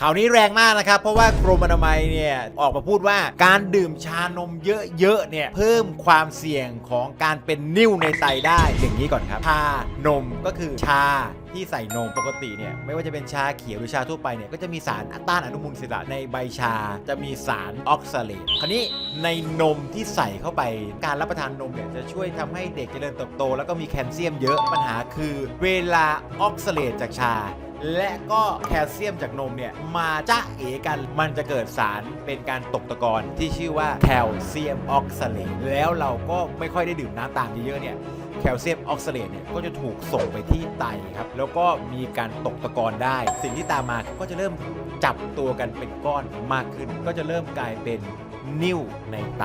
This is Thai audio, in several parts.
ข่าวนี้แรงมากนะครับ เพราะว่ากรมอนามัยเนี่ยออกมาพูดว่าการดื่มชานมเยอะๆเนี่ยเพิ่มความเสี่ยงของการเป็นนิ่วในไตได้อย่างนี้ก่อนครับชานมก็คือชาที่ใส่นมปกติเนี่ยไม่ว่าจะเป็นชาเขียวหรือชาทั่วไปเนี่ยก็จะมีสารต้านอนุมูลอิสระในใบชาจะมีสารออกซาเลตคราวนี้ในนมที่ใส่เข้าไปการรับประทานนมเนี่ยจะช่วยทำให้เด็กเจริญเติบโต แล้วก็มีแคลเซียมเยอะปัญหาคือ เวลาออกซาเลตจากชา และก็แคลเซียมจากนมเนี่ยมาจ้าเอกันมันจะเกิดสารเป็นการตกตะกอนที่ชื่อว่าแคลเซียมออกซาเลตแล้วเราก็ไม่ค่อยได้ดื่มน้ำตามเยอะๆเนี่ย แคลเซียมออกซาเลตเนี่ยก็จะถูกส่งไปที่ไตครับ แล้วก็มีการตกตะกอนได้ สิ่งที่ตามมาก็จะเริ่มจับตัวกันเป็นก้อนมากขึ้น ก็จะเริ่มกลายเป็นนิ่วในไต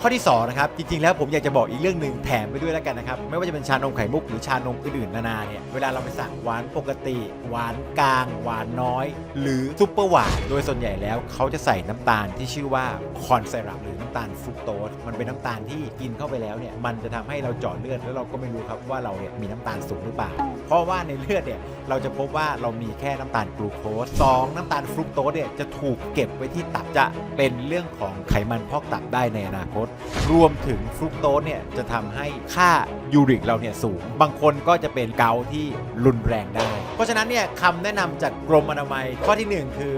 ข้อที่2นะครับจริงๆแล้วผมอยากจะบอกอีกเรื่องหนึ่งแถมไปด้วยแล้วกันนะครับไม่ว่าจะเป็นชานมไข่มุกหรือชานมอื่นๆนานาเนี่ยเวลาเราไปสั่งหวานปกติ หวานกลาง หวานน้อย หรือซุปเปอร์หวานโดยส่วนใหญ่แล้วเขาจะใส่น้ำตาลที่ชื่อว่าคอนไซรัปหรือน้ำตาลฟรุกโตสมันเป็นน้ำตาลที่กินเข้าไปแล้วเนี่ยมันจะทำให้เราเจาะเลือดแล้วเราราก็ไม่รู้ครับว่าเราเนี่ยมีน้ำตาลสูงหรือเปล่า เพราะว่าในเลือดเนี่ยเราจะพบว่าเรามีแค่น้ำตาลกลูโคสสองน้ำตาลฟรุกโตสเนี่ยจะถูกเก็บไว้ที่ตับจะเป็นเรื่องของไขมันพอกตับได้ในอนาคต รวมถึงฟรุกโตสเนี่ยจะทำให้ค่ายูริกเราเนี่ยสูง บางคนก็จะเป็นเกาที่รุนแรงได้ เพราะฉะนั้นเนี่ยคำแนะนำจากกรมอนามัยข้อที่หนึ่งคือ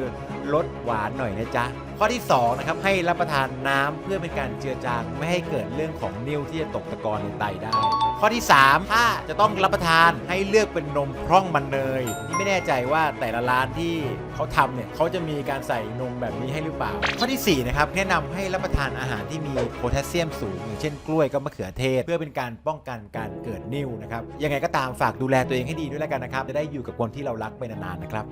ลดหวานหน่อยนะจ๊ะ ข้อที่2นะครับให้รับประทานน้ำเพื่อเป็นการเจือจางไม่ให้เกิดเรื่องของนิ่วที่จะตกตะกอนในไตได้ ข้อที่ 3 ถ้าจะต้องรับประทานให้เลือกเป็นนมพร่องมันเนยที่ไม่แน่ใจว่าแต่ละร้านที่เขาทำเนี่ยเขาจะมีการใส่นมแบบนี้ให้หรือเปล่า ข้อที่4นะครับแนะนำให้รับประทานอาหารที่มีโพแทสเซียมสูงอย่างเช่นกล้วยก็มะเขือเทศ เพื่อเป็นการป้องกันการเกิดนิ่วนะครับยังไงก็ตามฝากดูแลตัวเองให้ดีด้วยแล้วกันนะครับจะได้อยู่กับคนที่เรารักไปนานๆนะครับ